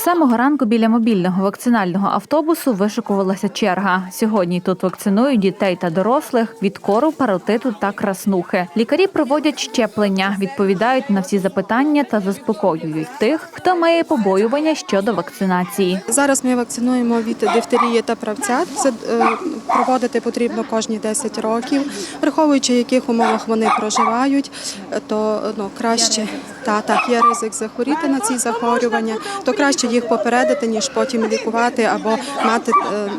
Самого ранку біля мобільного вакцинального автобусу вишикувалася черга. Сьогодні тут вакцинують дітей та дорослих від кору, паротиту та краснухи. Лікарі проводять щеплення, відповідають на всі запитання та заспокоюють тих, хто має побоювання щодо вакцинації. Зараз ми вакцинуємо від дифтерії та правцят. Це е, проводити потрібно кожні 10 років, враховуючи, яких умовах вони проживають, е, то ну краще та так є ризик захворіти на ці захворювання, то краще їх попередити, ніж потім лікувати або мати. е,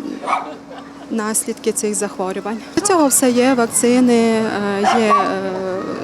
Наслідки цих захворювань. до цього все є вакцини, е, є е,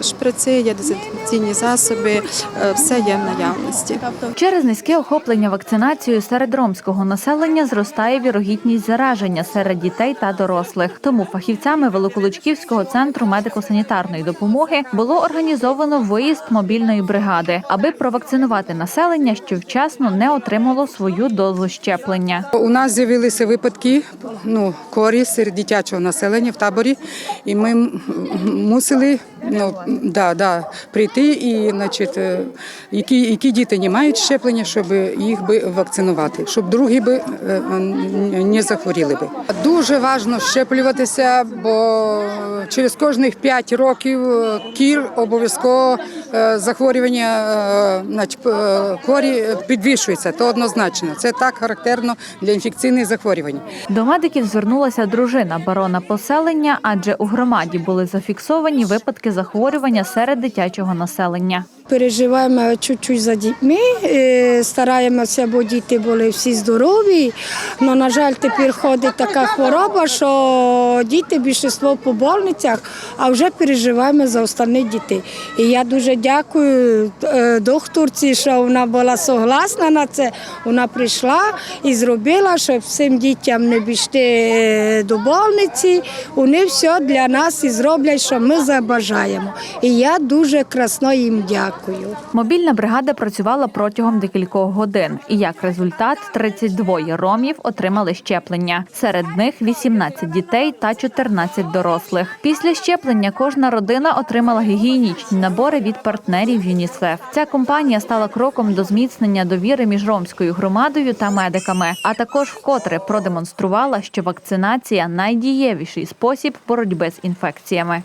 шприци, є дезінфекційні засоби, е, все є в наявності. Через низьке охоплення вакцинацією серед ромського населення зростає вірогідність зараження серед дітей та дорослих. Тому фахівцями Великолучківського центру медико-санітарної допомоги було організовано виїзд мобільної бригади, аби провакцинувати населення, що вчасно не отримало свою дозу щеплення. У нас з'явилися випадки ну, корі серед дитячого населення в таборі, і ми мусили ну, да, да, прийти і, значить, е, які, які діти не мають щеплення, щоб їх би вакцинувати, щоб другі би е, не захворіли би. Дуже важливо щеплюватися, бо через кожних 5 років е, кір обов'язково захворювання значить, корі підвищується. То однозначно. Це так характерно для інфекційних захворювань. До медиків звернулася дружина барона поселення, адже у громаді були зафіксовані випадки захворювання серед дитячого населення. Переживаємо чуть-чуть за дітьми, е, стараємося, бо діти були всі здорові. Але, на жаль, тепер ходить така хвороба, що діти більшість по больницях, а вже переживаємо за остальних дітей. І я дуже дякую е, докторці, що вона була согласна на це. Вона прийшла і зробила, щоб всім дітям не бігти е, до больниці. Вони все для нас і зроблять, що ми забажаємо. І я дуже красно їм дякую. Мобільна бригада працювала протягом декількох годин, і як результат 32 ромів отримали щеплення. Серед них 18 дітей та 14 дорослих. Після щеплення кожна родина отримала гігієнічні набори від партнерів ЮНІСЕФ. Ця компанія стала кроком до зміцнення довіри між ромською громадою та медиками, а також вкотре продемонструвала, що вакцинація найдієвіший спосіб боротьби з інфекціями.